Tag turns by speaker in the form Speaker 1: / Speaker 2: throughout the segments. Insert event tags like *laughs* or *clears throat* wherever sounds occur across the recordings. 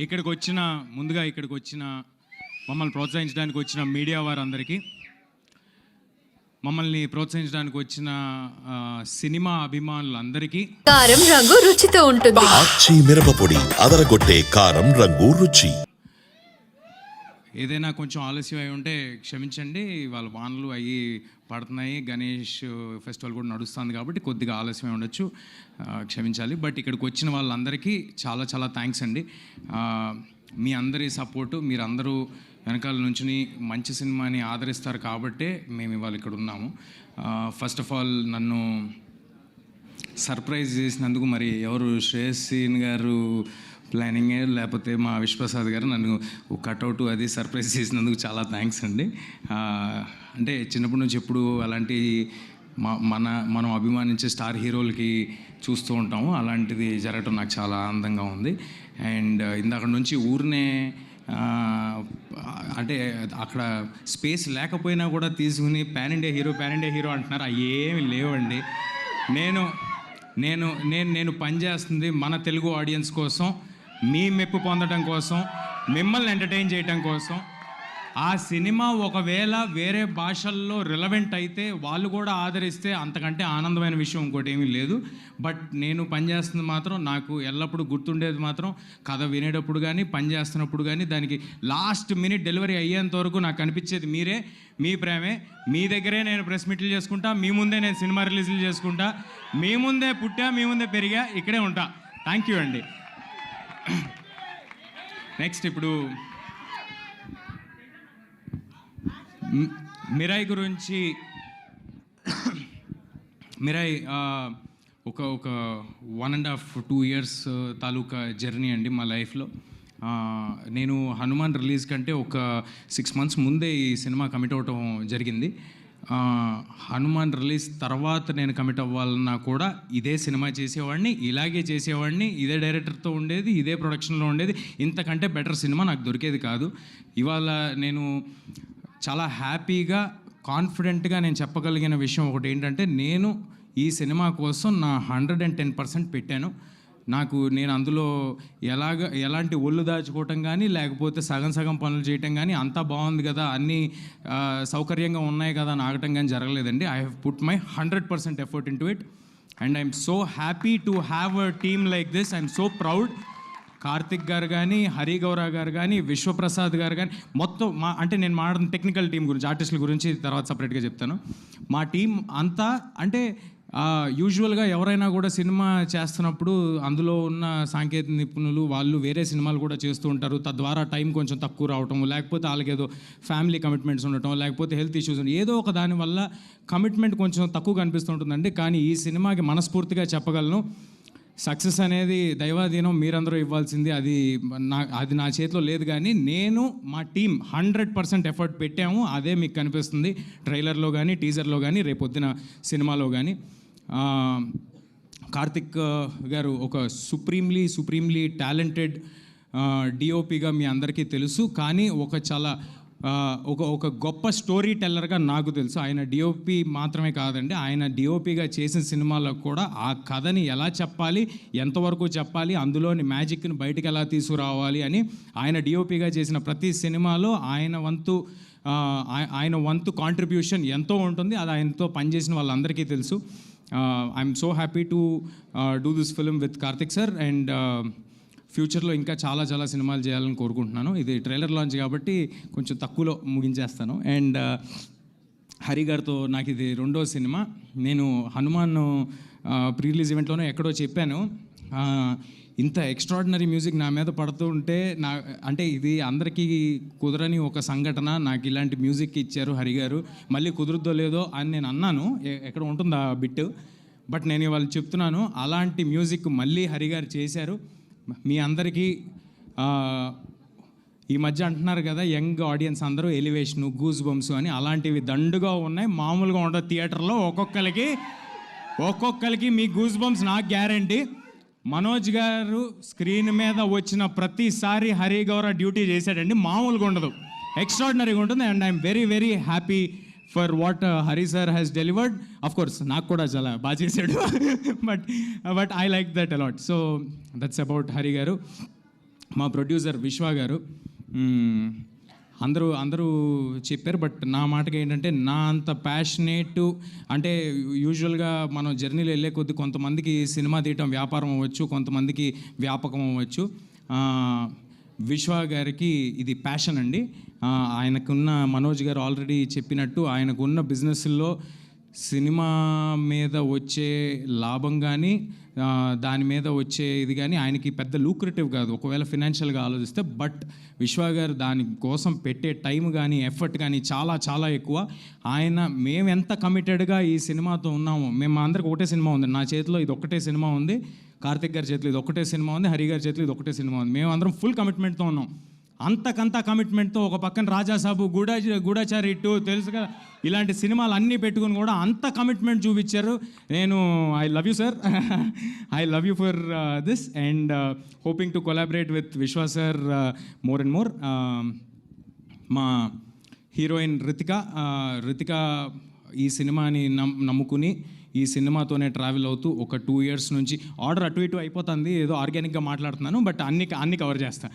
Speaker 1: ఇక్కడికి వచ్చిన ముందుగా ఇక్కడికి వచ్చిన మమ్మల్ని ప్రోత్సహించడానికి వచ్చిన మీడియా వారందరికీ మమ్మల్ని ప్రోత్సహించడానికి వచ్చిన సినిమా అభిమానులందరికీ.
Speaker 2: కారం రంగు రుచితో ఉంటుంది.
Speaker 3: మిరపపొడి అదరగొట్టే కారం రంగు రుచి.
Speaker 1: ఏదైనా కొంచెం ఆలస్యం అయి ఉంటే క్షమించండి వాళ్ళ వానలు అయ్యి పడుతున్నాయి. గణేష్ ఫెస్టివల్ కూడా నడుస్తుంది కాబట్టి కొద్దిగా ఆలస్యం ఉండొచ్చు. క్షమించాలి. బట్ ఇక్కడికి వచ్చిన వాళ్ళందరికీ చాలా చాలా థ్యాంక్స్ అండి. మీ అందరి సపోర్టు మీరందరూ వెనకాల నుంచి మంచి సినిమాని ఆదరిస్తారు కాబట్టే మేము ఇవాళ ఇక్కడ ఉన్నాము. ఫస్ట్ ఆఫ్ ఆల్ నన్ను సర్ప్రైజ్ చేసినందుకు మరి ఎవరు శ్రేయస్సీన్ గారు ప్లానింగే లేకపోతే మా విశ్వప్రసాద్ గారు నన్ను కట్అవుట్ అది సర్ప్రైజ్ చేసినందుకు చాలా థ్యాంక్స్ అండి. అంటే చిన్నప్పటి నుంచి ఎప్పుడు అలాంటి మా మన మనం అభిమానించే స్టార్ హీరోలకి చూస్తూ ఉంటాము. అలాంటిది జరగటం నాకు చాలా ఆనందంగా ఉంది. అండ్ ఇందాక నుంచి ఊరినే అంటే అక్కడ స్పేస్ లేకపోయినా కూడా తీసుకుని pan India hero pan India hero అంటున్నారు. అవి ఏమి లేవండి. నేను నేను నేను నేను పనిచేస్తుంది మన తెలుగు ఆడియన్స్ కోసం మీ మెప్పు పొందడం కోసం మిమ్మల్ని ఎంటర్టైన్ చేయడం కోసం. ఆ సినిమా ఒకవేళ వేరే భాషల్లో రిలవెంట్ అయితే వాళ్ళు కూడా ఆదరిస్తే అంతకంటే ఆనందమైన విషయం ఇంకోటి ఏమీ లేదు. బట్ నేను పనిచేస్తుంది మాత్రం నాకు ఎల్లప్పుడూ గుర్తుండేది మాత్రం కథ వినేటప్పుడు కానీ పని చేస్తున్నప్పుడు కానీ దానికి లాస్ట్ మినిట్ డెలివరీ అయ్యేంత వరకు నాకు అనిపించేది మీరే మీ ప్రేమే. మీ దగ్గరే నేను ప్రెస్ మీట్లు చేసుకుంటా మీ ముందే నేను సినిమా రిలీజ్లు చేసుకుంటా మీ ముందే పుట్టా మీ ముందే పెరిగా ఇక్కడే ఉంటా. థ్యాంక్ యూ అండి. *clears throat* నెక్స్ట్ ఇప్పుడు మ్- మిరాయి గురించి మిరాయి ఒక ఒక one and half two years taluka journey అండి మా లైఫ్లో నేను హనుమాన్ రిలీజ్ కంటే ఒక సిక్స్ మంత్స్ ముందే ఈ సినిమా కమిట్ అవ్వటం జరిగింది. హనుమాన్ రిలీజ్ తర్వాత నేను కమిట్ అవ్వాలన్నా కూడా ఇదే సినిమా చేసేవాడిని ఇలాగే చేసేవాడిని ఇదే డైరెక్టర్తో ఉండేది ఇదే ప్రొడక్షన్లో ఉండేది. ఇంతకంటే బెటర్ సినిమా నాకు దొరికేది కాదు. ఇవాళ నేను చాలా హ్యాపీగా కాన్ఫిడెంట్గా నేను చెప్పగలిగిన విషయం ఒకటి ఏంటంటే నేను ఈ సినిమా కోసం నా హండ్రెడ్ అండ్ టెన్ పర్సెంట్ పెట్టాను. నాకు నేను అందులో ఎలాగ ఎలాంటి ఒళ్ళు దాచుకోవటం కానీ లేకపోతే సగం సగం పనులు చేయటం కానీ అంతా బాగుంది కదా అన్నీ సౌకర్యంగా ఉన్నాయి కదా అని ఆగటం కానీ జరగలేదండి. I have put my hundred percent effort into it and I'm so happy to have a team like this I'm so proud Karthik garu కానీ హరి గారు కానీ విశ్వప్రసాద్ గారు కానీ మొత్తం మా అంటే నేను మాట్లాడిన టెక్నికల్ టీం గురించి ఆర్టిస్టుల గురించి తర్వాత సపరేట్గా చెప్తాను. మా టీం అంతా అంటే యూజువల్గా ఎవరైనా కూడా సినిమా చేస్తున్నప్పుడు అందులో ఉన్న సాంకేతిక నిపుణులు వాళ్ళు వేరే సినిమాలు కూడా చేస్తూ ఉంటారు. తద్వారా టైం కొంచెం తక్కువ రావటం లేకపోతే వాళ్ళకి ఏదో ఫ్యామిలీ కమిట్మెంట్స్ ఉండటం లేకపోతే హెల్త్ ఇష్యూస్ ఉండటం ఏదో ఒక దాని వల్ల కమిట్మెంట్ కొంచెం తక్కువ కనిపిస్తుంటుందండి కానీ ఈ సినిమాకి మనస్ఫూర్తిగా చెప్పగలను. సక్సెస్ అనేది దైవాధీనం మీరందరూ ఇవ్వాల్సింది. అది నా అది నా చేతిలో లేదు కానీ నేను మా టీం హండ్రెడ్ పర్సెంట్ ఎఫర్ట్ పెట్టాము. అదే మీకు కనిపిస్తుంది. ట్రైలర్లో కానీ టీజర్లో కానీ రేపొద్దున సినిమాలో కానీ కార్తిక్ గారు ఒక సుప్రీంలీ సుప్రీంలీ టాలెంటెడ్ డిఓపిగా మీ అందరికీ తెలుసు. కానీ ఒక చాలా ఒక ఒక గొప్ప స్టోరీ టెల్లర్గా నాకు తెలుసు. ఆయన డిఓపి మాత్రమే కాదండి. ఆయన డిఓపిగా చేసిన సినిమాలో కూడా ఆ కథని ఎలా చెప్పాలి ఎంతవరకు చెప్పాలి అందులోని మ్యాజిక్ని బయటకు ఎలా తీసుకురావాలి అని ఆయన డిఓపిగా చేసిన ప్రతి సినిమాలో ఆయన వంతు ఆయన వంతు కాంట్రిబ్యూషన్ ఎంతో ఉంటుంది. అది ఆయనతో పనిచేసిన వాళ్ళందరికీ తెలుసు. I'm so happy to do this film with Karthik sir and ఫ్యూచర్లో ఇంకా చాలా చాలా సినిమాలు చేయాలని కోరుకుంటున్నాను. ఇది ట్రైలర్ లాంచ్ కాబట్టి కొంచెం తక్కువలో ముగించేస్తాను. అండ్ హరి గారితో నాకు ఇది రెండో సినిమా. నేను హనుమాన్ ప్రీ రిలీజ్ ఈవెంట్లోనే ఎక్కడో చెప్పాను. ఇంత ఎక్స్ట్రాడినరీ మ్యూజిక్ నా మీద పడుతూ ఉంటే నా అంటే ఇది అందరికీ కుదరని ఒక సంఘటన. నాకు ఇలాంటి మ్యూజిక్ ఇచ్చారు హరి గారు. మళ్ళీ కుదురుద్దో లేదో అని నేను అన్నాను. ఎక్కడ ఉంటుంది ఆ బిట్ బట్ నేను ఇవాళ చెప్తున్నాను. అలాంటి మ్యూజిక్ మళ్ళీ హరి గారు చేశారు. మీ అందరికీ ఈ మధ్య అంటున్నారు కదా యంగ్ ఆడియన్స్ అందరూ ఎలివేషన్ గూజ్ బొమ్స్ అని అలాంటివి దండుగా ఉన్నాయి. మామూలుగా ఉండదు థియేటర్లో ఒక్కొక్కరికి ఒక్కొక్కరికి మీ గూస్ బొమ్స్ నాకు గ్యారంటీ. మనోజ్ గారు స్క్రీన్ మీద వచ్చిన ప్రతిసారి హరి గౌర డ్యూటీ చేశాడండి. మామూలుగా ఉండదు. ఎక్స్ట్రాడినరీగా ఉంటుంది. And I'm very very happy for what Hari sir has delivered of course నాకు కూడా చాలా బాగా చేశాడు. But but I like that a lot so that's about Hari garu. మా ప్రొడ్యూసర్ విశ్వ గారు. Hmm, అందరూ అందరూ చెప్పారు బట్ నా మాటకి ఏంటంటే నా అంత ప్యాషనేట్ అంటే యూజువల్గా మనం జర్నీలో వెళ్ళే కొద్ది కొంతమందికి సినిమా తీయటం వ్యాపారం అవ్వచ్చు కొంతమందికి వ్యాపకం అవ్వచ్చు. విశ్వ గారికి ఇది ప్యాషన్ అండి. ఆయనకున్న మనోజ్ గారు ఆల్రెడీ చెప్పినట్టు ఆయనకున్న బిజినెస్లో సినిమా మీద వచ్చే లాభం కానీ దాని మీద వచ్చే ఇది కానీ ఆయనకి పెద్ద లూక్రేటివ్ కాదు. ఒకవేళ ఫినాన్షియల్గా ఆలోచిస్తే బట్ విశ్వ గారు దాని కోసం పెట్టే టైం కానీ ఎఫర్ట్ కానీ చాలా చాలా ఎక్కువ. ఆయన మేము ఎంత కమిటెడ్గా ఈ సినిమాతో ఉన్నామో మేము అందరికి ఒకటే సినిమా ఉంది. నా చేతిలో ఇది ఒకటే సినిమా ఉంది. కార్తిక్ గారి చేతిలో ఇది ఒకటే సినిమా ఉంది. హరి గారి చేతిలో ఇది ఒకటే సినిమా ఉంది. మేము అందరం ఫుల్ కమిట్మెంట్తో ఉన్నాం. అంతకంత కమిట్మెంట్తో ఒక పక్కన రాజాసాబు గూడా గూఢాచారి ఇటు తెలుసు కదా ఇలాంటి సినిమాలు అన్నీ పెట్టుకుని కూడా అంత కమిట్మెంట్ చూపించారు. నేను I love you sir I love you for this and hoping to collaborate with Vishwa sir more and more మా హీరోయిన్ రితిక రితిక ఈ సినిమాని నమ్ నమ్ముకుని ఈ సినిమాతోనే ట్రావెల్ అవుతూ ఒక టూ ఇయర్స్ నుంచి ఆర్డర్ అటు ఇటు అయిపోతుంది ఏదో ఆర్గానిక్గా మాట్లాడుతున్నాను బట్ అన్ని అన్ని కవర్ చేస్తాను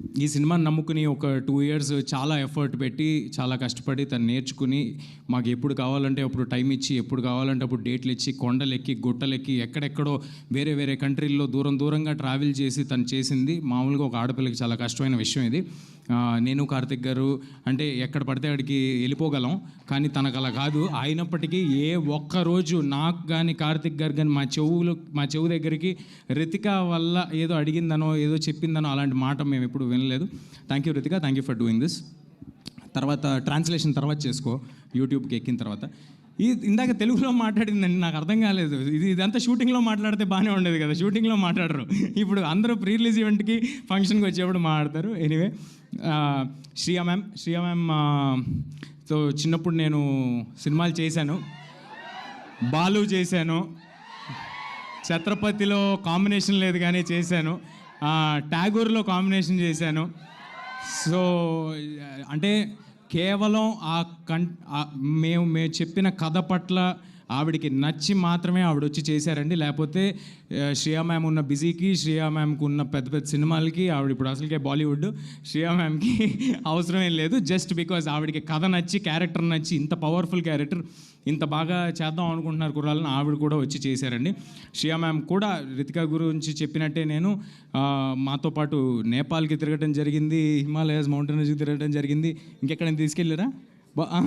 Speaker 1: ఈ సినిమాని నమ్ముకుని ఒక టూ ఇయర్స్ చాలా ఎఫర్ట్ పెట్టి చాలా కష్టపడి తను నేర్చుకుని మాకు ఎప్పుడు కావాలంటే అప్పుడు టైం ఇచ్చి ఎప్పుడు కావాలంటే అప్పుడు డేట్లు ఇచ్చి కొండలెక్కి గుట్టలెక్కి ఎక్కడెక్కడో వేరే వేరే కంట్రీల్లో దూరం దూరంగా ట్రావెల్ చేసి తను చేసింది మామూలుగా ఒక ఆడపిల్లకి చాలా కష్టమైన విషయం ఇది. నేను కార్తిక్ గారు అంటే ఎక్కడ పడితే అక్కడికి వెళ్ళిపోగలం కానీ తనకు అలా కాదు. అయినప్పటికీ ఏ ఒక్క రోజు నాకు కానీ కార్తిక్ గారు కానీ మా చెవులు మా చెవు దగ్గరికి రితిక వల్ల ఏదో అడిగిందనో ఏదో చెప్పిందనో అలాంటి మాట మేము ఎప్పుడు వినలేదు. Thank you Ritika thank you for doing this తర్వాత ట్రాన్స్లేషన్ తర్వాత చేసుకో. యూట్యూబ్కి ఎక్కిన తర్వాత. ఇది ఇందాక తెలుగులో మాట్లాడిందండి నాకు అర్థం కాలేదు. ఇది ఇదంతా షూటింగ్లో మాట్లాడితే బాగానే ఉండేది కదా. షూటింగ్లో మాట్లాడరు. ఇప్పుడు అందరూ ప్రీ రిలీజ్ ఈవెంట్కి ఫంక్షన్కి వచ్చేప్పుడు మాట్లాడతారు. Anyway Shriya ma'am Shriya ma'am so చిన్నప్పుడు నేను సినిమాలు చేశాను. బాలు చేశాను. ఛత్రపతిలో కాంబినేషన్ లేదు కానీ చేశాను. ట్యాగూర్లో కాంబినేషన్ చేశాను. సో అంటే కేవలం ఆ కం మేము మేము చెప్పిన కథ పట్ల ఆవిడికి నచ్చి మాత్రమే ఆవిడ వచ్చి చేశారండి. లేకపోతే శ్రియా మ్యామ్ ఉన్న బిజీకి శ్రియా మ్యామ్కి ఉన్న పెద్ద పెద్ద సినిమాలకి ఆవిడ ఇప్పుడు అసలుకే బాలీవుడ్. శ్రియా మ్యామ్కి *laughs* అవసరం ఏం లేదు. జస్ట్ బికాజ్ ఆవిడకి కథ నచ్చి క్యారెక్టర్ నచ్చి ఇంత పవర్ఫుల్ క్యారెక్టర్ ఇంత బాగా చేద్దాం అనుకుంటున్నారు కుర్రాలను ఆవిడ కూడా వచ్చి చేశారండి. శ్రియా మ్యామ్ కూడా రితికా గురించి చెప్పినట్టే నేను మాతో పాటు నేపాల్కి తిరగడం జరిగింది హిమాలయాస్ మౌంటైన్స్ తిరగడం జరిగింది. ఇంకెక్కడైనా తీసుకెళ్ళారా? బా- ఆ,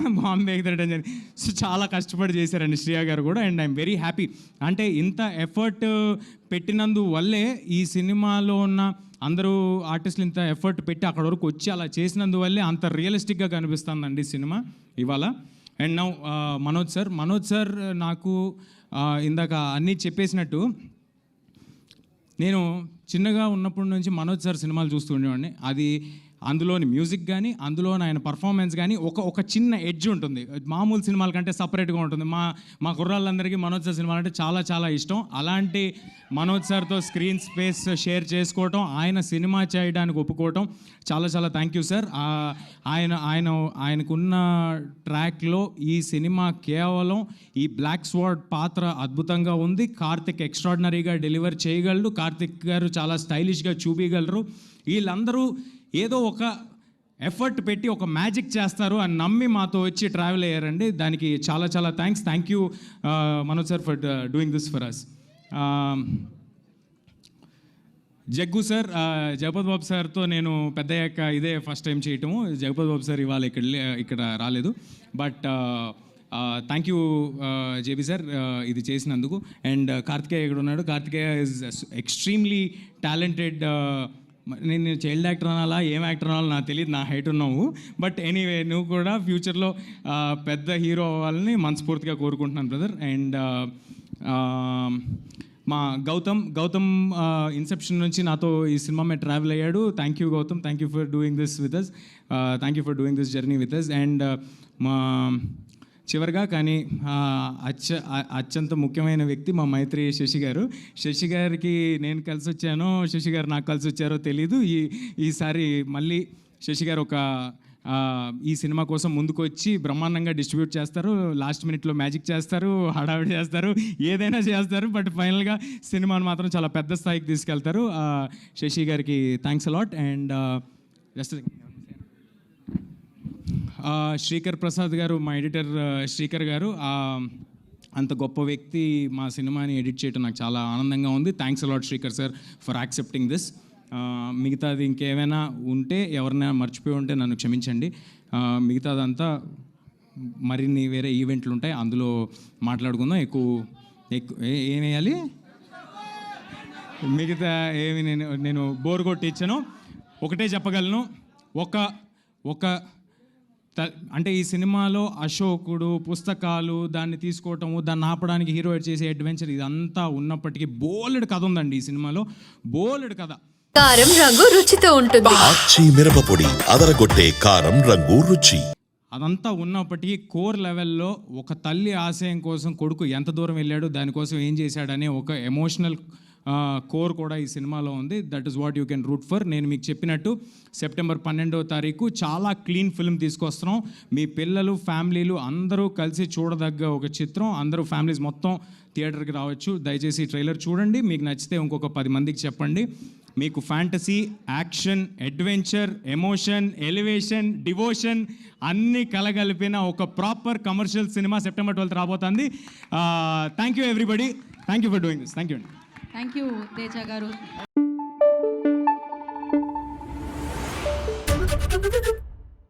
Speaker 1: జరిగింది. సో చాలా కష్టపడి చేశారండి శ్రియా గారు కూడా. And I'm very happy. అంటే ఇంత ఎఫర్ట్ పెట్టినందు వల్లే ఈ సినిమాలో ఉన్న అందరూ ఆర్టిస్టులు ఇంత ఎఫర్ట్ పెట్టి అక్కడ వరకు వచ్చి అలా చేసినందువల్లే అంత రియలిస్టిక్గా కనిపిస్తుందండి సినిమా ఇవాళ. And now Manoj sir Manoj sir నాకు ఇందాక అన్నీ చెప్పేసినట్టు నేను చిన్నగా ఉన్నప్పటి నుంచి మనోజ్ సార్ సినిమాలు చూస్తుండేవాడిని అది అందులోని మ్యూజిక్ కానీ అందులోని ఆయన పర్ఫార్మెన్స్ కానీ ఒక ఒక చిన్న ఎడ్జ్ ఉంటుంది. మామూలు సినిమాల కంటే సపరేట్గా ఉంటుంది. మా మా కుర్రాళ్ళందరికీ మనోజ్ సార్ సినిమాలు అంటే చాలా చాలా ఇష్టం. అలాంటి మనోజ్ సార్తో స్క్రీన్ స్పేస్ షేర్ చేసుకోవటం ఆయన సినిమా చేయడానికి ఒప్పుకోవటం చాలా చాలా థ్యాంక్ యూ సార్ ఆయన ఆయన ఆయనకున్న ట్రాక్లో ఈ సినిమా కేవలం ఈ బ్లాక్ స్వాడ్ పాత్ర అద్భుతంగా ఉంది. కార్తిక్ ఎక్స్ట్రాడినరీగా డెలివర్ చేయగలడు. కార్తిక్ గారు చాలా స్టైలిష్గా చూపించగలరు వీళ్ళందరూ ఏదో ఒక ఎఫర్ట్ పెట్టి ఒక మ్యాజిక్ చేస్తారు అని నమ్మి మాతో వచ్చి ట్రావెల్ అయ్యారండి. దానికి చాలా చాలా thanks thank you Manoj sir for doing this for us Jaggu sir uh, Jagapathi Babu సార్తో నేను పెద్దయ్యాక ఇదే ఫస్ట్ టైం చేయటము. జగపతి బాబు సార్ ఇవాళ ఇక్కడ లే- ఇక్కడ రాలేదు. But thank you JB sir uh, ఇది చేసినందుకు. అండ్ uh, కార్తికేయ ఇక్కడ ఉన్నాడు? కార్తికేయ ఇస్ ఎక్స్ట్రీమ్లీ టాలెంటెడ్ నేను చైల్డ్ యాక్టర్ అనాలా ఏం యాక్టర్ అనాలో నాకు తెలియదు నా హైట్ ఉన్నావు. బట్ ఎనీవే నువ్వు కూడా ఫ్యూచర్లో పెద్ద హీరో అవ్వాలని మనస్ఫూర్తిగా కోరుకుంటున్నాను బ్రదర్. అండ్ మా గౌతమ్ గౌతమ్ ఇన్సెప్షన్ నుంచి నాతో ఈ సినిమా మీద ట్రావెల్ అయ్యాడు. Thank you Gautam. Thank you for doing this with us thank you for doing this journey with us and మా చివరిగా కానీ అత్య అచ్చ అత్యంత ముఖ్యమైన వ్యక్తి మా మైత్రి శశి గారు. శశి గారికి నేను కలిసి వచ్చానో శశి గారు నాకు కలిసి వచ్చారో తెలీదు. ఈ ఈసారి మళ్ళీ శశి గారు ఒక ఈ సినిమా కోసం ముందుకు వచ్చి బ్రహ్మాండంగా డిస్ట్రిబ్యూట్ చేస్తారు. లాస్ట్ మినిట్లో మ్యాజిక్ చేస్తారు హడావిడి చేస్తారు ఏదైనా చేస్తారు. బట్ ఫైనల్గా సినిమాను మాత్రం చాలా పెద్ద స్థాయికి తీసుకెళ్తారు. శశి గారికి thanks a lot. And just Srikar Prasad garu మా ఎడిటర్ శ్రీకర్ గారు అంత గొప్ప వ్యక్తి మా సినిమాని ఎడిట్ చేయడం నాకు చాలా ఆనందంగా ఉంది. Thanks a lot Srikar sir for accepting this మిగతాది ఇంకేమైనా ఉంటే ఎవరైనా మర్చిపోయి ఉంటే నన్ను క్షమించండి. మిగతాదంతా మరిన్ని వేరే ఈవెంట్లు ఉంటాయి అందులో మాట్లాడుకుందాం. ఎక్కువ ఎక్కువ ఏ- ఏం వేయాలి మిగతా ఏమి నేను నేను బోర్ కొట్టించాను ఒకటే చెప్పగలను. ఒక ఒక అంటే ఈ సినిమాలో అశోకుడు పుస్తకాలు దాన్ని తీసుకోవటము దాన్ని ఆపడానికి హీరో చేసే అడ్వెంచర్ ఇదంతా ఉన్నప్పటికీ బోలెడు కథ ఉందండి ఈ సినిమాలో. బోలెడు కథ.
Speaker 2: కారం రంగు రుచితో ఉంటుంది.
Speaker 3: ఆచి మిరపపొడి అదరగొట్టే కారం రంగు రుచి.
Speaker 1: అదంతా ఉన్నప్పటికీ కోర్ లెవెల్లో ఒక తల్లి ఆశయం కోసం కొడుకు ఎంత దూరం వెళ్ళాడు దానికోసం ఏం చేశాడనే ఒక ఎమోషనల్ కోర్ కూడా ఈ సినిమాలో ఉంది. That is what you can root for నేను మీకు చెప్పినట్టు సెప్టెంబర్ పన్నెండవ తారీఖు చాలా క్లీన్ ఫిల్మ్ తీసుకొస్తున్నాం. మీ పిల్లలు ఫ్యామిలీలు అందరూ కలిసి చూడదగ్గ ఒక చిత్రం. అందరూ ఫ్యామిలీస్ మొత్తం థియేటర్కి రావచ్చు. దయచేసి ట్రైలర్ చూడండి. మీకు నచ్చితే ఇంకొక పది మందికి చెప్పండి. మీకు fantasy action adventure emotion elevation devotion అన్నీ కలగలిపిన ఒక ప్రాపర్ కమర్షియల్ సినిమా సెప్టెంబర్ ట్వెల్త్ రాబోతుంది. Thank you everybody thank you for doing this thank you అండి.
Speaker 4: Thank you Teja garu.